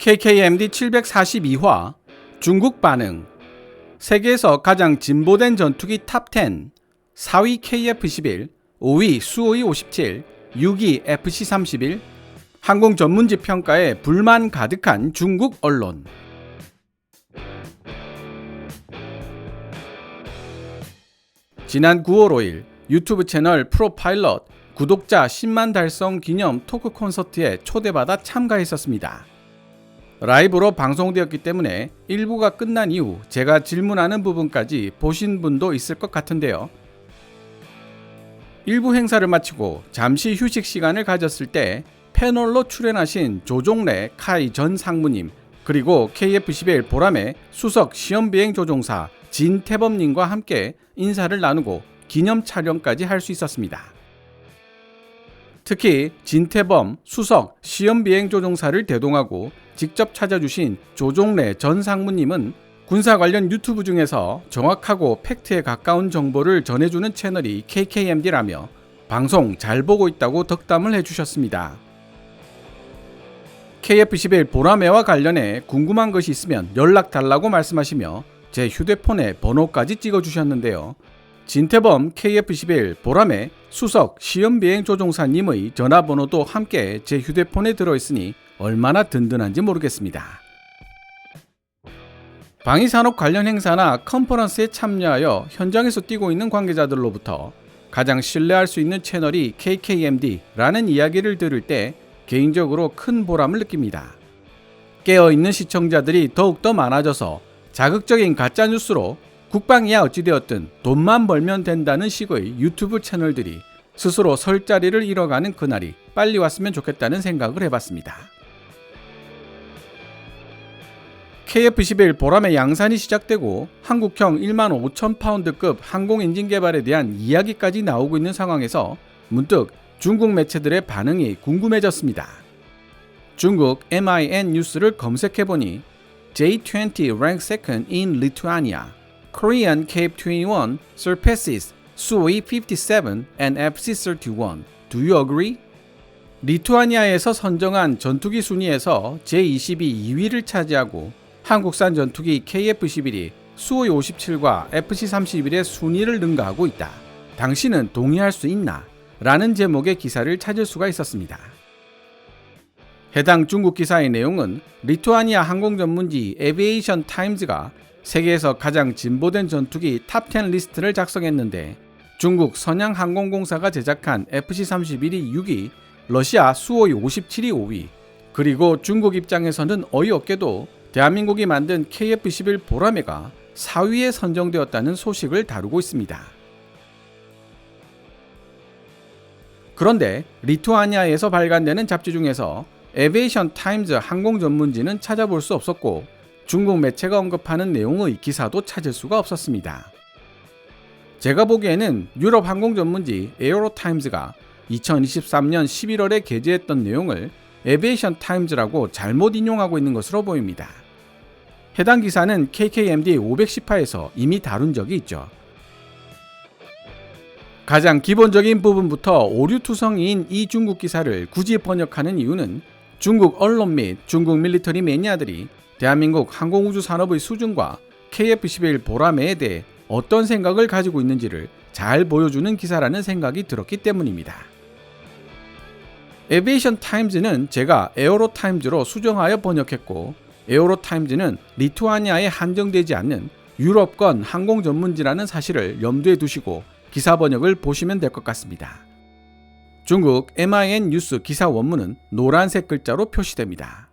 KKMD 742화 중국 반응. 세계에서 가장 진보된 전투기 탑10 4위 KF-11 5위 수호이 57 6위 FC-31 항공 전문지 평가에 불만 가득한 중국 언론. 지난 9월 5일 유튜브 채널 프로파일럿 구독자 10만 달성 기념 토크 콘서트에 초대받아 참가했었습니다. 라이브로 방송되었기 때문에 일부가 끝난 이후 제가 질문하는 부분까지 보신 분도 있을 것 같은데요. 일부 행사를 마치고 잠시 휴식 시간을 가졌을 때 패널로 출연하신 조종래 카이 전 상무님 그리고 KF-11 보람의 수석 시험비행 조종사 진태범님과 함께 인사를 나누고 기념 촬영까지 할 수 있었습니다. 특히 진태범 수석 시험비행 조종사를 대동하고 직접 찾아주신 조종래 전 상무님은 군사 관련 유튜브 중에서 정확하고 팩트에 가까운 정보를 전해주는 채널이 KKMD라며 방송 잘 보고 있다고 덕담을 해주셨습니다. KF11 보라매와 관련해 궁금한 것이 있으면 연락 달라고 말씀하시며 제 휴대폰에 번호까지 찍어주셨는데요. 진태범 KF11 보라매 수석 시험비행 조종사님의 전화번호도 함께 제 휴대폰에 들어있으니 얼마나 든든한지 모르겠습니다. 방위산업 관련 행사나 컨퍼런스에 참여하여 현장에서 뛰고 있는 관계자들로부터 가장 신뢰할 수 있는 채널이 KKMD라는 이야기를 들을 때 개인적으로 큰 보람을 느낍니다. 깨어있는 시청자들이 더욱더 많아져서 자극적인 가짜뉴스로 국방이야 어찌되었든 돈만 벌면 된다는 식의 유튜브 채널들이 스스로 설 자리를 잃어가는 그날이 빨리 왔으면 좋겠다는 생각을 해봤습니다. KF-11 보람의 양산이 시작되고 한국형 1만 5천 파운드급 항공 엔진 개발에 대한 이야기까지 나오고 있는 상황에서 문득 중국 매체들의 반응이 궁금해졌습니다. 중국 MIN 뉴스를 검색해보니 J20 rank second in Lithuania, Korean Cape-21 surpasses Suoi 57 and FC-31. Do you agree? 리투아니아에서 선정한 전투기 순위에서 제22 2위를 차지하고 한국산 전투기 KF-11이 수호이 57과 FC-31의 순위를 능가하고 있다. 당신은 동의할 수 있나? 라는 제목의 기사를 찾을 수가 있었습니다. 해당 중국 기사의 내용은 리투아니아 항공 전문지 에비에이션 타임즈가 세계에서 가장 진보된 전투기 탑10 리스트를 작성했는데 중국 선양항공공사가 제작한 FC-31이 6위, 러시아 수호이 57이 5위, 그리고 중국 입장에서는 어이없게도 대한민국이 만든 KF-11 보라매가 4위에 선정되었다는 소식을 다루고 있습니다. 그런데 리투아니아에서 발간되는 잡지 중에서 에베이션 타임즈 항공 전문지는 찾아볼 수 없었고 중국 매체가 언급하는 내용의 기사도 찾을 수가 없었습니다. 제가 보기에는 유럽 항공 전문지 에어로 타임즈가 2023년 11월에 게재했던 내용을 에베이션 타임즈라고 잘못 인용하고 있는 것으로 보입니다. 해당 기사는 KKMD 510화에서 이미 다룬 적이 있죠. 가장 기본적인 부분부터 오류투성이인 이 중국 기사를 굳이 번역하는 이유는 중국 언론 및 중국 밀리터리 매니아들이 대한민국 항공우주 산업의 수준과 KF-11 보라매에 대해 어떤 생각을 가지고 있는지를 잘 보여주는 기사라는 생각이 들었기 때문입니다. 에비에이션 타임즈는 제가 에어로 타임즈로 수정하여 번역했고 에어로 타임즈는 리투아니아에 한정되지 않는 유럽권 항공 전문지라는 사실을 염두에 두시고 기사 번역을 보시면 될 것 같습니다. 중국 MIN 뉴스 기사 원문은 노란색 글자로 표시됩니다.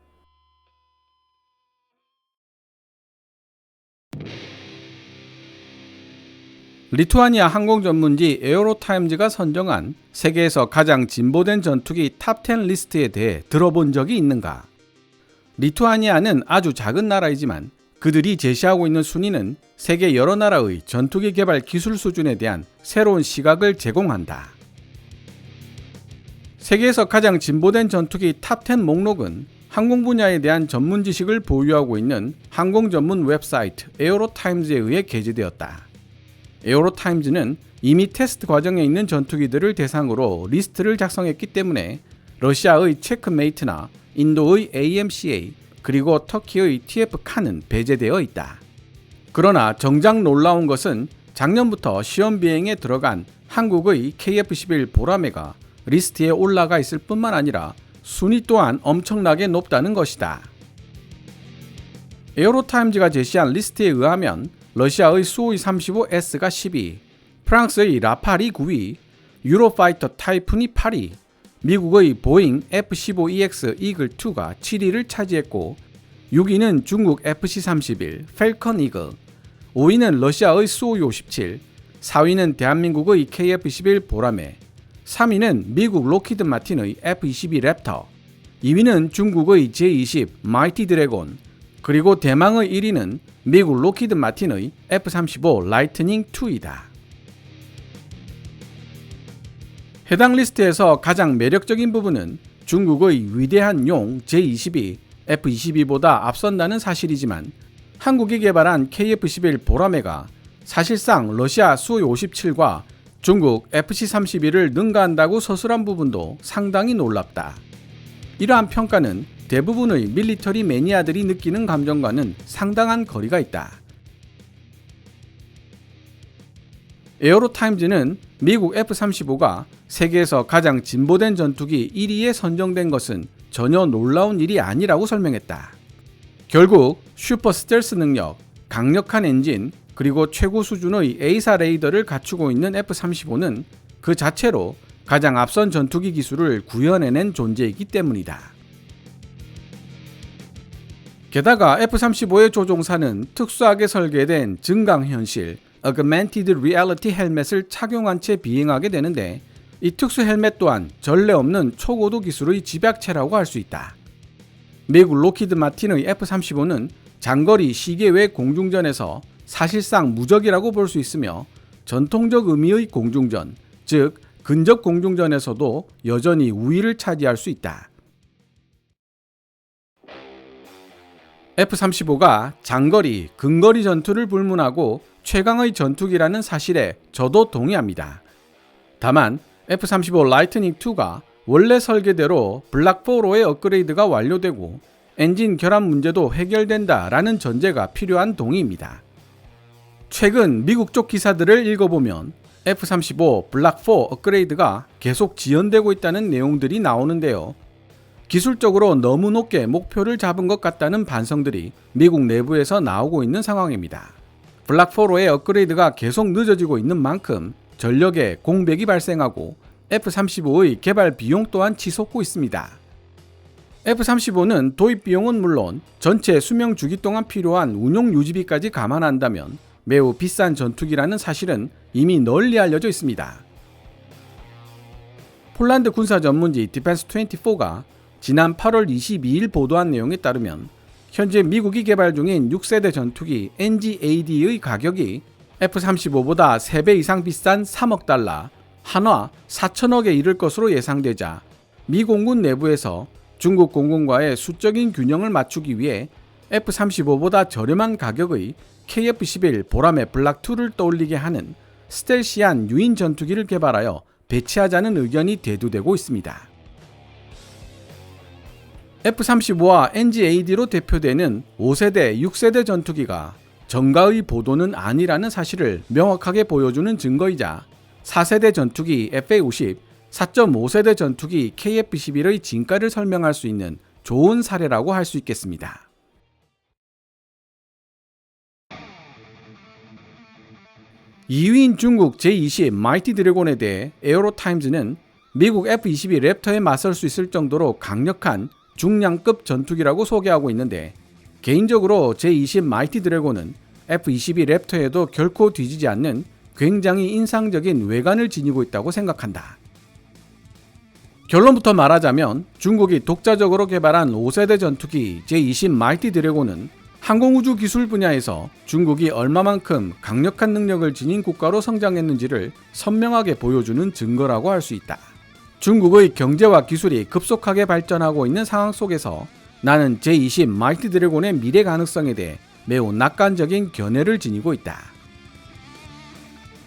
리투아니아 항공 전문지 에어로타임즈가 선정한 세계에서 가장 진보된 전투기 탑10 리스트에 대해 들어본 적이 있는가? 리투아니아는 아주 작은 나라이지만 그들이 제시하고 있는 순위는 세계 여러 나라의 전투기 개발 기술 수준에 대한 새로운 시각을 제공한다. 세계에서 가장 진보된 전투기 탑10 목록은 항공 분야에 대한 전문 지식을 보유하고 있는 항공 전문 웹사이트 에어로타임즈에 의해 게재되었다. 에어로타임즈는 이미 테스트 과정에 있는 전투기들을 대상으로 리스트를 작성했기 때문에 러시아의 체크메이트나 인도의 AMCA 그리고 터키의 TF 칸은 배제되어 있다. 그러나 정작 놀라운 것은 작년부터 시험 비행에 들어간 한국의 KF-11 보라매가 리스트에 올라가 있을 뿐만 아니라 순위 또한 엄청나게 높다는 것이다. 에어로타임즈가 제시한 리스트에 의하면 러시아의 수호이 35S가 10위, 프랑스의 라팔이 9위, 유로파이터 타이푼이 8위, 미국의 보잉 F-15EX 이글2가 7위를 차지했고 6위는 중국 FC-31 펠컨 이글, 5위는 러시아의 수호이 57, 4위는 대한민국의 KF-21 보라매, 3위는 미국 로키드 마틴의 F-22 랩터, 2위는 중국의 J-20 마이티 드래곤, 그리고 대망의 1위는 미국 로키드 마틴의 F-35 라이트닝 2이다. 해당 리스트에서 가장 매력적인 부분은 중국의 위대한 용 J-22 F-22보다 앞선다는 사실이지만 한국이 개발한 KF-11 보라매가 사실상 러시아 수-57과 중국 FC-31을 능가한다고 서술한 부분도 상당히 놀랍다. 이러한 평가는 대부분의 밀리터리 매니아들이 느끼는 감정과는 상당한 거리가 있다. 에어로타임즈는 미국 F-35가 세계에서 가장 진보된 전투기 1위에 선정된 것은 전혀 놀라운 일이 아니라고 설명했다. 결국 슈퍼 스텔스 능력, 강력한 엔진, 그리고 최고 수준의 A사 레이더를 갖추고 있는 F-35는 그 자체로 가장 앞선 전투기 기술을 구현해낸 존재이기 때문이다. 게다가 F-35의 조종사는 특수하게 설계된 증강현실 Augmented Reality 헬멧을 착용한 채 비행하게 되는데 이 특수 헬멧 또한 전례 없는 초고도 기술의 집약체라고 할 수 있다. 미국 로키드 마틴의 F-35는 장거리 시계 외 공중전에서 사실상 무적이라고 볼 수 있으며 전통적 의미의 공중전, 즉 근접 공중전에서도 여전히 우위를 차지할 수 있다. F-35가 장거리, 근거리 전투를 불문하고 최강의 전투기라는 사실에 저도 동의합니다. 다만 F-35 라이트닝 2가 원래 설계대로 블락4로의 업그레이드가 완료되고 엔진 결함 문제도 해결된다라는 전제가 필요한 동의입니다. 최근 미국 쪽 기사들을 읽어보면 F-35 블락4 업그레이드가 계속 지연되고 있다는 내용들이 나오는데요. 기술적으로 너무 높게 목표를 잡은 것 같다는 반성들이 미국 내부에서 나오고 있는 상황입니다. 블락4로의 업그레이드가 계속 늦어지고 있는 만큼 전력에 공백이 발생하고 F-35의 개발 비용 또한 치솟고 있습니다. F-35는 도입 비용은 물론 전체 수명 주기 동안 필요한 운용 유지비까지 감안한다면 매우 비싼 전투기라는 사실은 이미 널리 알려져 있습니다. 폴란드 군사 전문지 디펜스24가 지난 8월 22일 보도한 내용에 따르면 현재 미국이 개발 중인 6세대 전투기 NGAD의 가격이 F-35보다 3배 이상 비싼 3억 달러, 한화 4천억에 이를 것으로 예상되자 미 공군 내부에서 중국 공군과의 수적인 균형을 맞추기 위해 F-35보다 저렴한 가격의 KF-11 보라매 블락2를 떠올리게 하는 스텔시한 유인 전투기를 개발하여 배치하자는 의견이 대두되고 있습니다. F-35와 NGAD로 대표되는 5세대, 6세대 전투기가 정가의 보도는 아니라는 사실을 명확하게 보여주는 증거이자 4세대 전투기 FA-50, 4.5세대 전투기 KF-11의 진가를 설명할 수 있는 좋은 사례라고 할 수 있겠습니다. (2위인) 중국 제20 마이티 드래곤에 대해 에어로타임즈는 미국 F-22 랩터에 맞설 수 있을 정도로 강력한 중량급 전투기라고 소개하고 있는데 개인적으로 제20 마이티 드래곤은 F-22 랩터에도 결코 뒤지지 않는 굉장히 인상적인 외관을 지니고 있다고 생각한다. 결론부터 말하자면 중국이 독자적으로 개발한 5세대 전투기 제20 마이티 드래곤은 항공우주 기술 분야에서 중국이 얼마만큼 강력한 능력을 지닌 국가로 성장했는지를 선명하게 보여주는 증거라고 할 수 있다. 중국의 경제와 기술이 급속하게 발전하고 있는 상황 속에서 나는 제20 마이티 드래곤의 미래 가능성에 대해 매우 낙관적인 견해를 지니고 있다.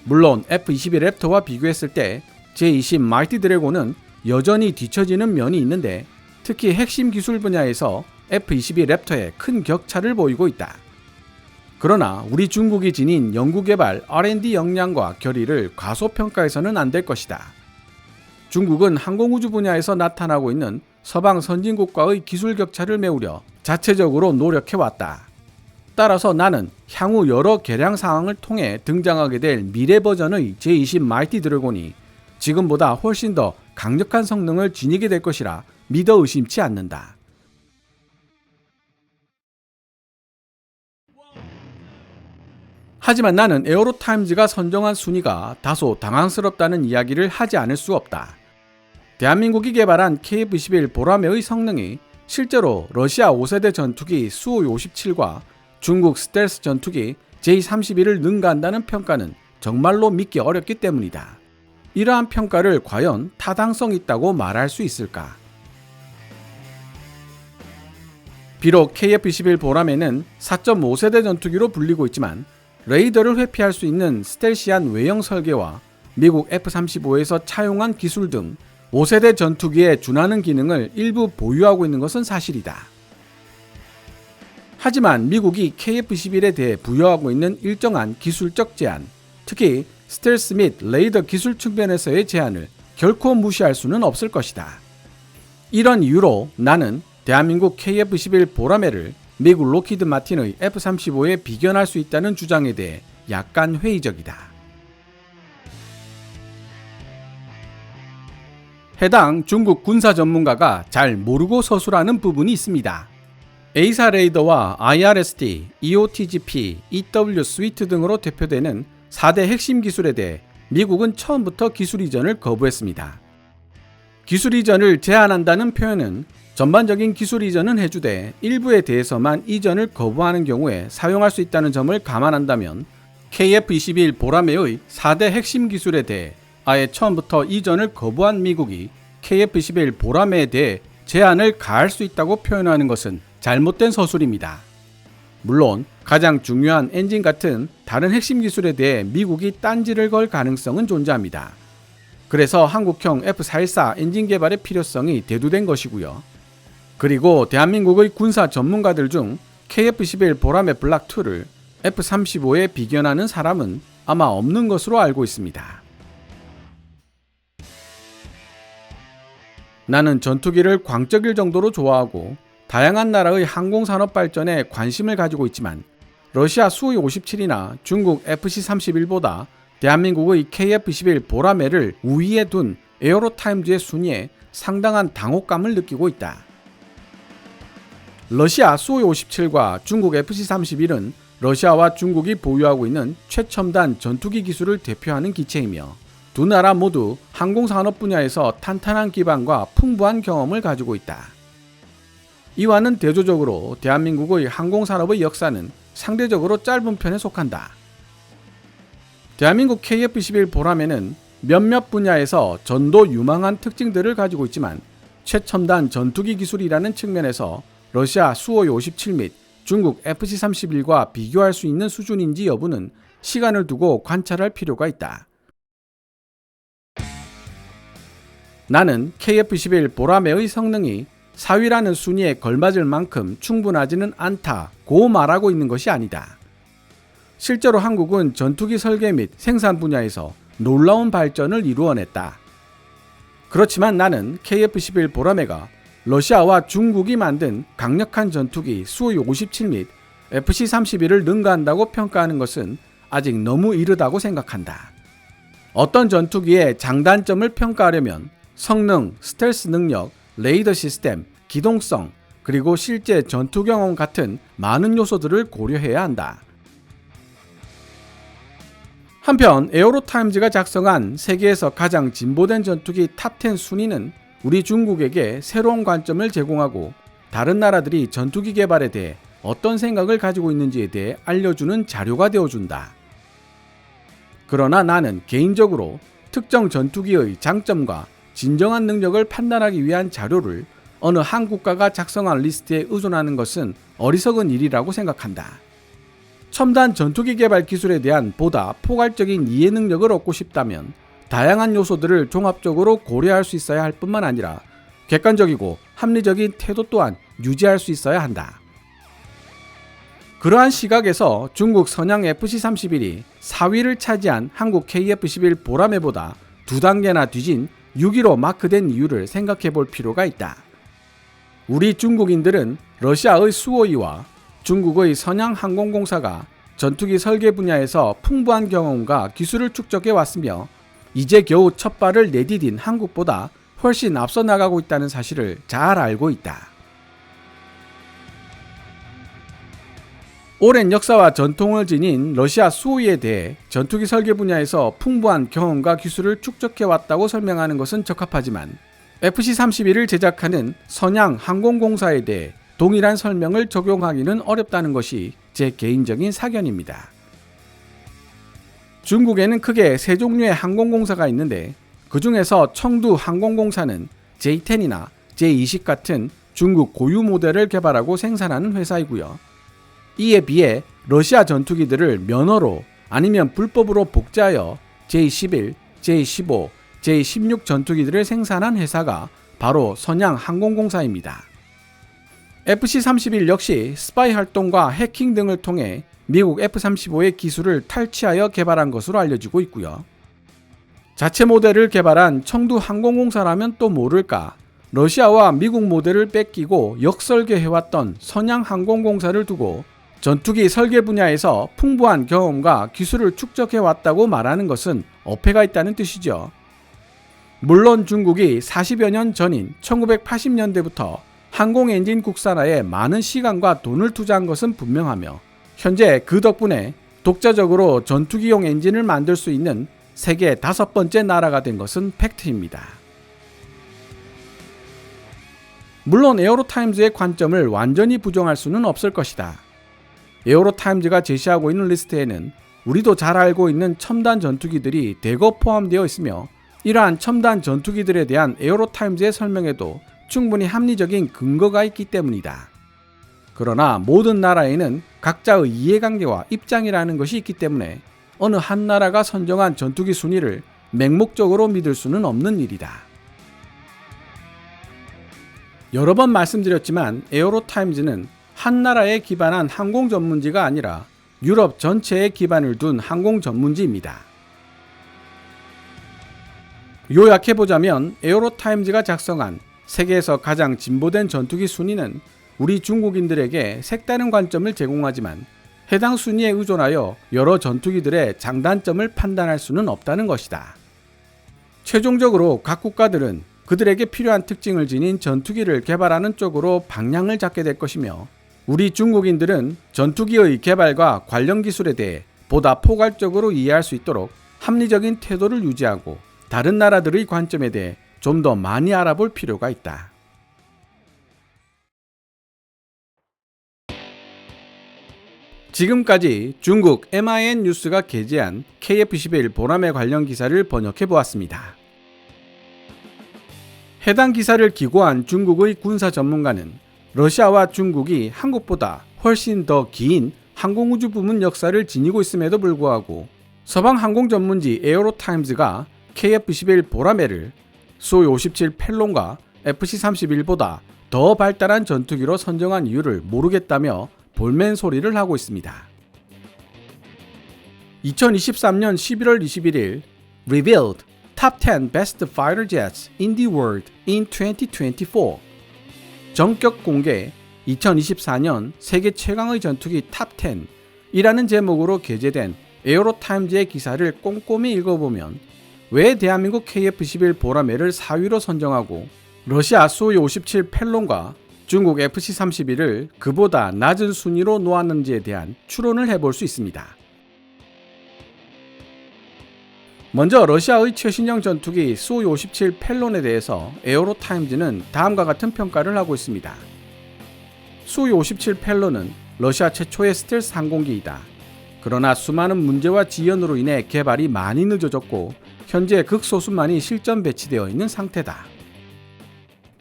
물론 F-22 랩터와 비교했을 때 제20 마이티 드래곤은 여전히 뒤처지는 면이 있는데 특히 핵심 기술 분야에서 F-22 랩터에 큰 격차를 보이고 있다. 그러나 우리 중국이 지닌 연구개발 R&D 역량과 결의를 과소평가해서는 안 될 것이다. 중국은 항공우주 분야에서 나타나고 있는 서방 선진국과의 기술 격차를 메우려 자체적으로 노력해왔다. 따라서 나는 향후 여러 개량 상황을 통해 등장하게 될 미래 버전의 제20 마이티 드래곤이 지금보다 훨씬 더 강력한 성능을 지니게 될 것이라 믿어 의심치 않는다. 하지만 나는 에어로타임즈가 선정한 순위가 다소 당황스럽다는 이야기를 하지 않을 수 없다. 대한민국이 개발한 KF-21 보라매의 성능이 실제로 러시아 5세대 전투기 수-57과 중국 스텔스 전투기 J-31을 능가한다는 평가는 정말로 믿기 어렵기 때문이다. 이러한 평가를 과연 타당성 있다고 말할 수 있을까? 비록 KF-21 보라매는 4.5세대 전투기로 불리고 있지만 레이더를 회피할 수 있는 스텔시한 외형 설계와 미국 F-35에서 차용한 기술 등 5세대 전투기에 준하는 기능을 일부 보유하고 있는 것은 사실이다. 하지만 미국이 KF-11에 대해 부여하고 있는 일정한 기술적 제한, 특히 스텔스 및 레이더 기술 측면에서의 제한을 결코 무시할 수는 없을 것이다. 이런 이유로 나는 대한민국 KF-11 보라매를 미국 로키드 마틴의 F-35에 비견할 수 있다는 주장에 대해 약간 회의적이다. 해당 중국 군사 전문가가 잘 모르고 서술하는 부분이 있습니다. A사 레이더와 IRST, EOTGP, EW 스위트 등으로 대표되는 4대 핵심 기술에 대해 미국은 처음부터 기술 이전을 거부했습니다. 기술 이전을 제한한다는 표현은 전반적인 기술 이전은 해주되 일부에 대해서만 이전을 거부하는 경우에 사용할 수 있다는 점을 감안한다면 KF-21 보라매의 4대 핵심 기술에 대해 아예 처음부터 이전을 거부한 미국이 KF-21 보라매에 대해 제한을 가할 수 있다고 표현하는 것은 잘못된 서술입니다. 물론 가장 중요한 엔진 같은 다른 핵심 기술에 대해 미국이 딴지를 걸 가능성은 존재합니다. 그래서 한국형 F414 엔진 개발의 필요성이 대두된 것이고요. 그리고 대한민국의 군사 전문가들 중 KF-11 보라매 블락 2를 F-35에 비견하는 사람은 아마 없는 것으로 알고 있습니다. 나는 전투기를 광적일 정도로 좋아하고 다양한 나라의 항공산업 발전에 관심을 가지고 있지만 러시아 수-57이나 중국 FC-31보다 대한민국의 KF-21 보라매를 우위에 둔 에어로타임즈의 순위에 상당한 당혹감을 느끼고 있다. 러시아 수-57과 중국 FC-31은 러시아와 중국이 보유하고 있는 최첨단 전투기 기술을 대표하는 기체이며 두 나라 모두 항공산업 분야에서 탄탄한 기반과 풍부한 경험을 가지고 있다. 이와는 대조적으로 대한민국의 항공산업의 역사는 상대적으로 짧은 편에 속한다. 대한민국 KF-21 보라매는 몇몇 분야에서 전도 유망한 특징들을 가지고 있지만 최첨단 전투기 기술이라는 측면에서 러시아 수-57 및 중국 FC-31과 비교할 수 있는 수준인지 여부는 시간을 두고 관찰할 필요가 있다. 나는 KF-11 보라매의 성능이 4위라는 순위에 걸맞을 만큼 충분하지는 않다고 말하고 있는 것이 아니다. 실제로 한국은 전투기 설계 및 생산 분야에서 놀라운 발전을 이루어냈다. 그렇지만 나는 KF-11 보라매가 러시아와 중국이 만든 강력한 전투기 수-57 및 FC-31을 능가한다고 평가하는 것은 아직 너무 이르다고 생각한다. 어떤 전투기의 장단점을 평가하려면 성능, 스텔스 능력, 레이더 시스템, 기동성, 그리고 실제 전투 경험 같은 많은 요소들을 고려해야 한다. 한편 에어로타임즈가 작성한 세계에서 가장 진보된 전투기 탑10 순위는 우리 중국에게 새로운 관점을 제공하고 다른 나라들이 전투기 개발에 대해 어떤 생각을 가지고 있는지에 대해 알려주는 자료가 되어준다. 그러나 나는 개인적으로 특정 전투기의 장점과 진정한 능력을 판단하기 위한 자료를 어느 한 국가가 작성한 리스트에 의존하는 것은 어리석은 일이라고 생각한다. 첨단 전투기 개발 기술에 대한 보다 포괄적인 이해 능력을 얻고 싶다면 다양한 요소들을 종합적으로 고려할 수 있어야 할 뿐만 아니라 객관적이고 합리적인 태도 또한 유지할 수 있어야 한다. 그러한 시각에서 중국 선양 FC31이 4위를 차지한 한국 KF11 보라매보다 두 단계나 뒤진 6위로 마크된 이유를 생각해 볼 필요가 있다. 우리 중국인들은 러시아의 수호이와 중국의 선양 항공공사가 전투기 설계 분야에서 풍부한 경험과 기술을 축적해 왔으며 이제 겨우 첫 발을 내디딘 한국보다 훨씬 앞서 나가고 있다는 사실을 잘 알고 있다. 오랜 역사와 전통을 지닌 러시아 수호이에 대해 전투기 설계 분야에서 풍부한 경험과 기술을 축적해 왔다고 설명하는 것은 적합하지만 FC-31을 제작하는 선양 항공공사에 대해 동일한 설명을 적용하기는 어렵다는 것이 제 개인적인 사견입니다. 중국에는 크게 세 종류의 항공공사가 있는데 그 중에서 청두 항공공사는 J10이나 J20 같은 중국 고유 모델을 개발하고 생산하는 회사이고요. 이에 비해 러시아 전투기들을 면허로 아니면 불법으로 복제하여 J11, J15, J16 전투기들을 생산한 회사가 바로 선양 항공공사입니다. FC-31 역시 스파이 활동과 해킹 등을 통해 미국 F-35의 기술을 탈취하여 개발한 것으로 알려지고 있고요. 자체 모델을 개발한 청두 항공공사라면 또 모를까 러시아와 미국 모델을 뺏기고 역설계해왔던 선양 항공공사를 두고 전투기 설계 분야에서 풍부한 경험과 기술을 축적해 왔다고 말하는 것은 어폐가 있다는 뜻이죠. 물론 중국이 40여 년 전인 1980년대부터 항공 엔진 국산화에 많은 시간과 돈을 투자한 것은 분명하며 현재 그 덕분에 독자적으로 전투기용 엔진을 만들 수 있는 세계 다섯 번째 나라가 된 것은 팩트입니다. 물론 에어로타임즈의 관점을 완전히 부정할 수는 없을 것이다. 에어로타임즈가 제시하고 있는 리스트에는 우리도 잘 알고 있는 첨단 전투기들이 대거 포함되어 있으며 이러한 첨단 전투기들에 대한 에어로타임즈의 설명에도 충분히 합리적인 근거가 있기 때문이다. 그러나 모든 나라에는 각자의 이해관계와 입장이라는 것이 있기 때문에 어느 한 나라가 선정한 전투기 순위를 맹목적으로 믿을 수는 없는 일이다. 여러 번 말씀드렸지만 에어로타임즈는 한 나라에 기반한 항공 전문지가 아니라 유럽 전체에 기반을 둔 항공 전문지입니다. 요약해보자면 에어로타임즈가 작성한 세계에서 가장 진보된 전투기 순위는 우리 중국인들에게 색다른 관점을 제공하지만 해당 순위에 의존하여 여러 전투기들의 장단점을 판단할 수는 없다는 것이다. 최종적으로 각 국가들은 그들에게 필요한 특징을 지닌 전투기를 개발하는 쪽으로 방향을 잡게 될 것이며 우리 중국인들은 전투기의 개발과 관련 기술에 대해 보다 포괄적으로 이해할 수 있도록 합리적인 태도를 유지하고 다른 나라들의 관점에 대해 좀 더 많이 알아볼 필요가 있다. 지금까지 중국 MIN 뉴스가 게재한 KF-11 보람에 관련 기사를 번역해 보았습니다. 해당 기사를 기고한 중국의 군사 전문가는 러시아와 중국이 한국보다 훨씬 더 긴 항공우주 부문 역사를 지니고 있음에도 불구하고 서방 항공 전문지 에어로타임즈가 KF-11 보라매를 수호이 57 펠론과 FC-31보다 더 발달한 전투기로 선정한 이유를 모르겠다며 볼멘 소리를 하고 있습니다. 2023년 11월 21일 Revealed Top 10 Best Fighter Jets in the World in 2024 정격 공개 2024년 세계 최강의 전투기 탑 10이라는 제목으로 게재된 에어로타임즈의 기사를 꼼꼼히 읽어보면 왜 대한민국 KF-11 보라매를 4위로 선정하고 러시아 수호이 57 펠론과 중국 FC-31을 그보다 낮은 순위로 놓았는지에 대한 추론을 해볼 수 있습니다. 먼저 러시아의 최신형 전투기 수호이 57 펠론에 대해서 에어로타임즈는 다음과 같은 평가를 하고 있습니다. 수호이 57 펠론은 러시아 최초의 스텔스 항공기이다. 그러나 수많은 문제와 지연으로 인해 개발이 많이 늦어졌고 현재 극소수만이 실전 배치되어 있는 상태다.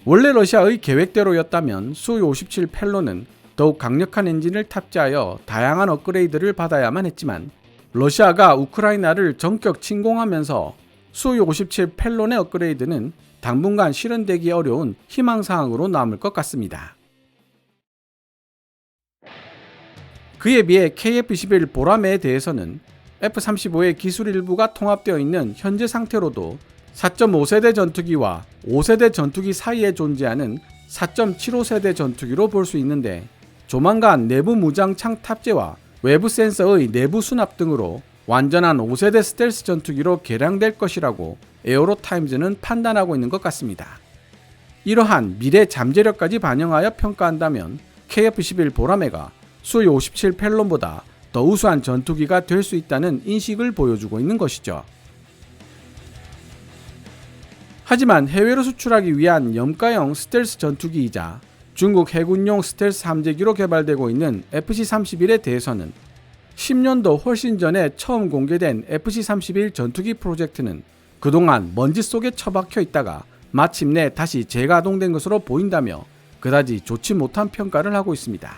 원래 러시아의 계획대로였다면 수호이 57 펠론은 더욱 강력한 엔진을 탑재하여 다양한 업그레이드를 받아야만 했지만 러시아가 우크라이나를 전격 침공하면서 수호이 57 펠론의 업그레이드는 당분간 실현되기 어려운 희망사항으로 남을 것 같습니다. 그에 비해 KF-21 보라매에 대해서는 F-35의 기술 일부가 통합되어 있는 현재 상태로도 4.5세대 전투기와 5세대 전투기 사이에 존재하는 4.75세대 전투기로 볼 수 있는데 조만간 내부 무장창 탑재와 외부 센서의 내부 수납 등으로 완전한 5세대 스텔스 전투기로 개량될 것이라고 에어로타임즈는 판단하고 있는 것 같습니다. 이러한 미래 잠재력까지 반영하여 평가한다면 KF-11 보라매가 수이 57 펠론보다 더 우수한 전투기가 될 수 있다는 인식을 보여주고 있는 것이죠. 하지만 해외로 수출하기 위한 염가형 스텔스 전투기이자 중국 해군용 스텔스 함재기로 개발되고 있는 FC-31에 대해서는 10년도 훨씬 전에 처음 공개된 FC-31 전투기 프로젝트는 그동안 먼지 속에 처박혀 있다가 마침내 다시 재가동된 것으로 보인다며 그다지 좋지 못한 평가를 하고 있습니다.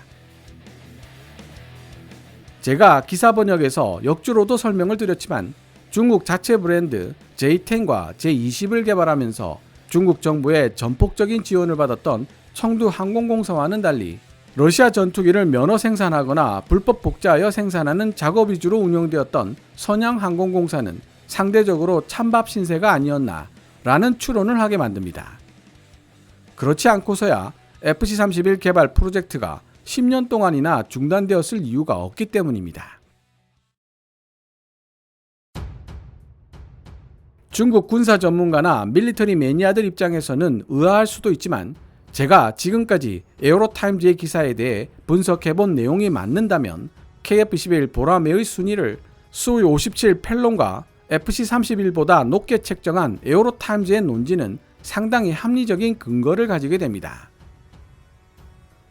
제가 기사 번역에서 역주로도 설명을 드렸지만 중국 자체 브랜드 J10과 J20을 개발하면서 중국 정부의 전폭적인 지원을 받았던 청두 항공공사와는 달리 러시아 전투기를 면허 생산하거나 불법 복제하여 생산하는 작업 위주로 운영되었던 선양 항공공사는 상대적으로 찬밥 신세가 아니었나 라는 추론을 하게 만듭니다. 그렇지 않고서야 FC-31 개발 프로젝트가 10년 동안이나 중단되었을 이유가 없기 때문입니다. 중국 군사 전문가나 밀리터리 매니아들 입장에서는 의아할 수도 있지만 제가 지금까지 에어로타임즈의 기사에 대해 분석해본 내용이 맞는다면 KF-21 보라매의 순위를 수이 57 펠론과 FC-31보다 높게 책정한 에어로타임즈의 논지는 상당히 합리적인 근거를 가지게 됩니다.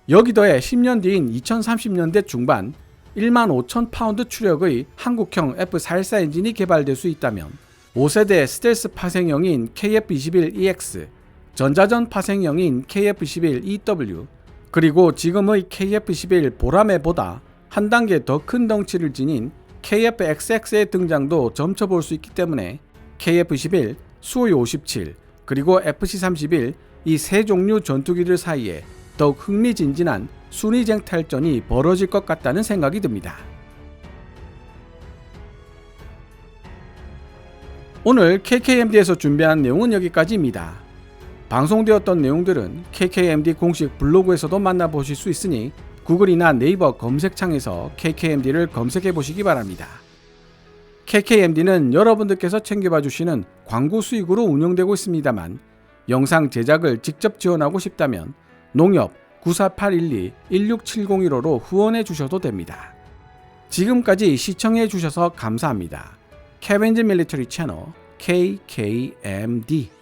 여기 더해 10년 뒤인 2030년대 중반 1만 5천 파운드 추력의 한국형 F414 엔진이 개발될 수 있다면 5세대 스텔스 파생형인 KF-21EX, 전자전 파생형인 KF-21EW, 그리고 지금의 KF-21 보라매보다 한 단계 더 큰 덩치를 지닌 KF-XX의 등장도 점쳐볼 수 있기 때문에 KF-21, 수호이 57, 그리고 FC-31 이 세 종류 전투기들 사이에 더욱 흥미진진한 순위쟁 탈전이 벌어질 것 같다는 생각이 듭니다. 오늘 KKMD에서 준비한 내용은 여기까지입니다. 방송되었던 내용들은 KKMD 공식 블로그에서도 만나보실 수 있으니 구글이나 네이버 검색창에서 KKMD를 검색해 보시기 바랍니다. KKMD는 여러분들께서 챙겨봐 주시는 광고 수익으로 운영되고 있습니다만 영상 제작을 직접 지원하고 싶다면 농협 9481216701호로 후원해 주셔도 됩니다. 지금까지 시청해 주셔서 감사합니다. 캐벤즈 밀리터리 채널 KKMD